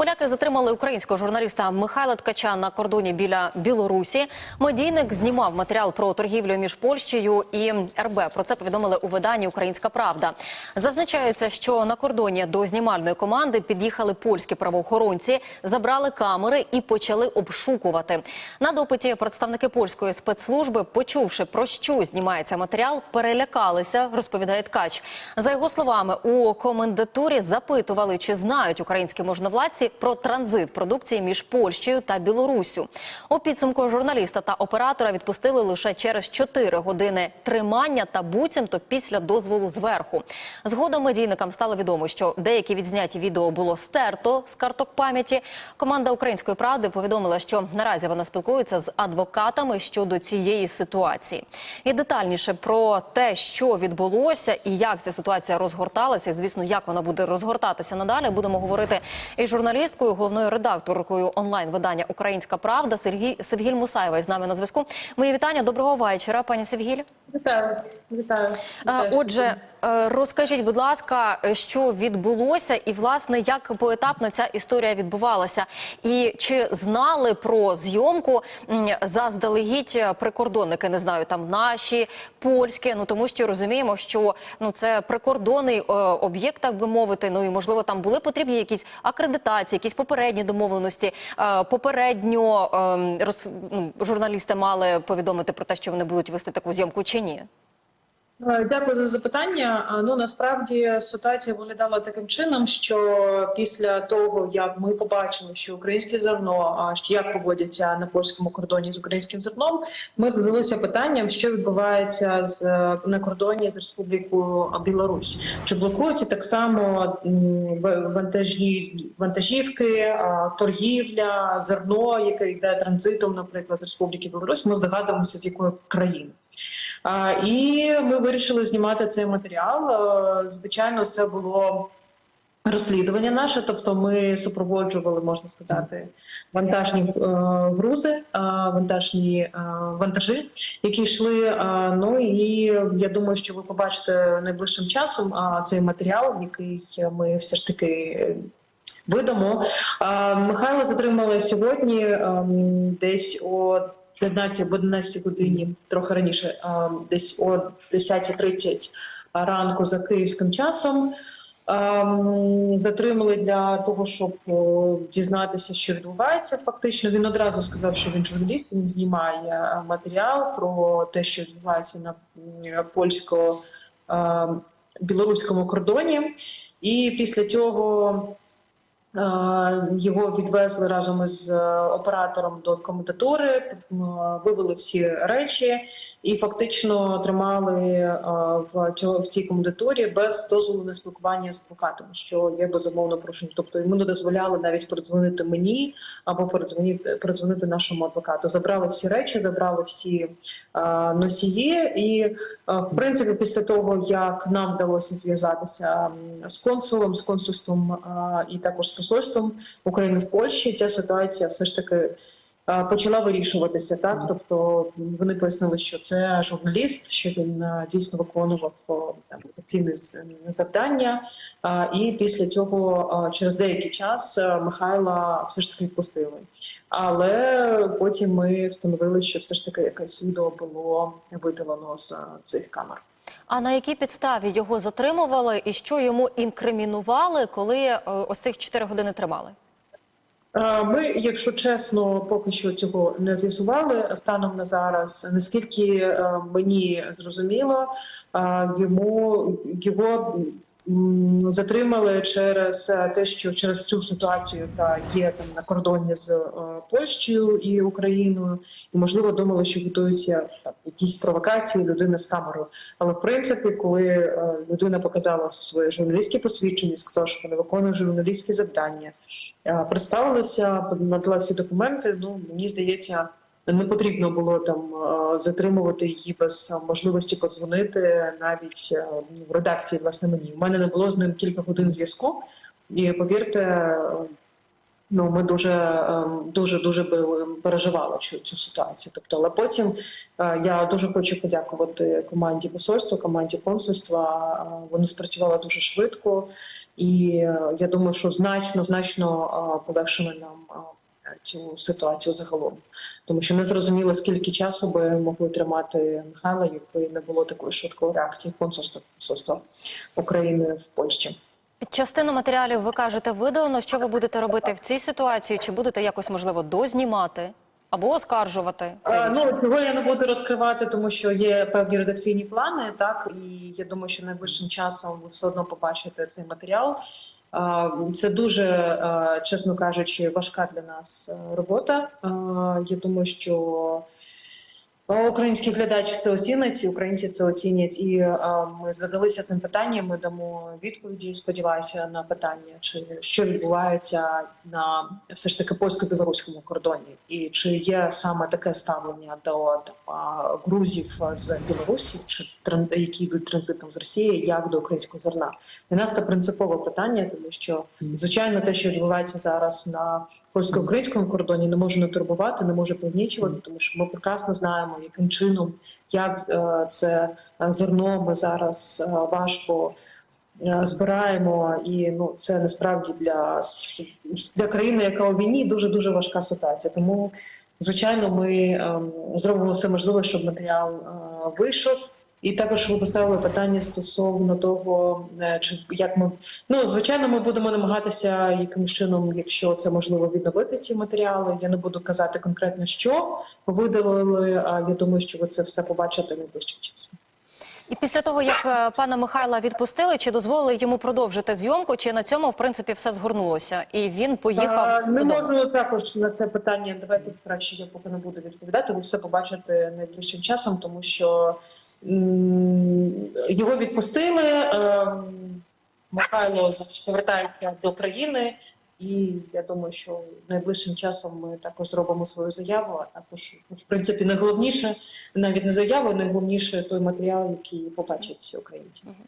Поляки затримали українського журналіста Михайла Ткача на кордоні біля Білорусі. Медійник знімав матеріал про торгівлю між Польщею і РБ. Про це повідомили у виданні Українська Правда. Зазначається, що на кордоні до знімальної команди під'їхали польські правоохоронці, забрали камери і почали обшукувати. На допиті представники польської спецслужби, почувши про що знімається матеріал, перелякалися, розповідає Ткач. За його словами, у комендатурі запитували, чи знають українські можновладці про транзит продукції між Польщею та Білоруссю. У підсумку журналіста та оператора відпустили лише через 4 години тримання та буцімто після дозволу зверху. Згодом медійникам стало відомо, що деякі відзняті відео було стерто з карток пам'яті. Команда української правди повідомила, що наразі вона спілкується з адвокатами щодо цієї ситуації. І детальніше про те, що відбулося і як ця ситуація розгорталася, звісно, як вона буде розгортатися надалі, будемо говорити із журналісткою, головною редакторкою онлайн-видання Українська Правда Сергій Севгіль Мусаєва із нами на зв'язку. Мої вітання. Доброго вечора, пані Севгіль. Вітаю, вітаю. Вітаю, Отже, розкажіть, будь ласка, що відбулося, і власне як поетапно ця історія відбувалася, і чи знали про зйомку заздалегідь прикордонники? Не знаю, там наші польські. Ну тому що розуміємо, що ну це прикордонний е, об'єкт, так би мовити. Ну і можливо там були потрібні якісь акредитації, якісь попередні домовленості. Е, попередньо ем, роз, ну, журналісти мали повідомити про те, що вони будуть вести таку зйомку чи ні. Е, Дякую за запитання. Ну насправді ситуація виглядала таким чином, що після того як ми побачили, що українське зерно, що як поводяться на польському кордоні з українським зерном, ми задалися питанням, що відбувається з на кордоні з Республікою Білорусь. Чи блокуються так само м, в- вантажні вантажівки, торгівля, зерно, яке йде транзитом, наприклад, з Республіки Білорусь. Ми здогадуємося, з якої країни. І ми вирішили знімати цей матеріал. Е, Звичайно, це було розслідування наше, тобто ми супроводжували, можна сказати, вантажні е, грузи, е, вантажні вантажі, які йшли. Ну і я думаю, що ви побачите найближчим часом цей матеріал, який ми все ж таки. Видамо Михайло затримали сьогодні ем, десь о 15 або 11 годині, трохи раніше, десь о 10.30 ранку за київським часом. Затримали для того, щоб дізнатися, що відбувається. Фактично, він одразу сказав, що він журналіст. Він знімає матеріал про те, що відбувається на польсько-білоруському кордоні. І після цього Його відвезли разом із е, оператором до комендатури, вивели всі речі і фактично тримали е, в в цій комендатурі без дозволу на спілкування з адвокатом, що є безумовно порушенням. Тобто йому не дозволяли навіть передзвонити мені або передзвонити передзвонити нашому адвокату. Забрали всі речі, забрали всі е, носії, і е, в принципі, після того як нам вдалося зв'язатися з консулом, з консульством е, і також з посольством України в Польщі, ця ситуація все ж таки е, почала вирішуватися. Так, тобто вони пояснили, що це журналіст, що він е, дійсно виконував е, там з- завдання. І після цього, через деякий час, Михайла все ж таки відпустили. Але потім ми встановили, що все ж таки якесь відео було видалено з цих камер. А на якій підставі його затримували і що йому інкримінували, коли е, ось цих 4 години тримали? Е, Ми, якщо чесно, поки що цього не з'ясували станом на зараз. Наскільки е, мені зрозуміло, йому його затримали через е, те, що через цю ситуацію, яка є там на кордоні з е, Польщею і Україною, і можливо думали, що готуються якісь провокації людини з камерою. Але в принципі, коли е, людина показала своє журналістське посвідчення, сказала, що вона виконує журналістські завдання, представилася, надала всі документи. Ну мені здається, не потрібно було там е, затримувати її без е, можливості подзвонити навіть е, в редакції. Власне мені У мене не було з ним кілька годин зв'язку, і повірте. Ну, ми дуже дуже дуже переживали цю, цю ситуацію. Тобто, але потім я дуже хочу подякувати команді посольства, команді консульства. Вони спрацювали дуже швидко І я думаю, що значно значно полегшимо нам цю ситуацію загалом, тому що не зрозуміло, скільки часу би могли тримати Михайла, якби не було такої швидкої реакції консульства консульства України в Польщі. Частину матеріалів ви кажете видалено. Що ви будете робити в цій ситуації? Чи будете якось можливо дознімати або оскаржувати це А. Ну цього я не буду розкривати, тому що є певні редакційні плани. Так і я думаю, що найближчим часом ви все одно побачите цей матеріал. Це дуже, чесно кажучи, важка для нас е, робота. Я думаю, що а, Український глядач це оцінить, і українці це оцінять. І а, ми задалися цим питанням. Ми дамо відповіді. Сподіваюся на питання, чи що відбувається на все ж таки польсько-білоруському кордоні, і чи є саме таке ставлення до там, грузів з Білорусі, чи які йдуть транзитом з Росії, як до українського зерна. Для нас це принципове питання, тому що звичайно те, що відбувається зараз на польсько-українському кордоні, не може не турбувати, не може пригнічувати, тому що ми прекрасно знаємо, яким чином як е, це е, зерно ми зараз е, важко збираємо, і ну це насправді для, для країни, яка у війні, дуже дуже важка ситуація. Тому звичайно, ми ем, зробимо все можливе, щоб матеріал вийшов. І також ви поставили питання стосовно того, е, чи як ми ну звичайно, ми будемо намагатися якимось чином, якщо це можливо, відновити ці матеріали. Я не буду казати конкретно, що видалили. А я думаю, що ви це все побачите найближчим часом. І після того, як е, пана Михайла відпустили, чи дозволили йому продовжити зйомку, чи на цьому в принципі все згорнулося, і він А, поїхав не додому? можу також на це питання. Давайте краще я поки не буду відповідати. Ви все побачите найближчим часом, тому що його відпустили. ем, Михайло зараз повертається до країни, і я думаю, що найближчим часом ми також зробимо свою заяву. А також в принципі найголовніше навіть не заяву, найголовніше той матеріал, який побачать українці.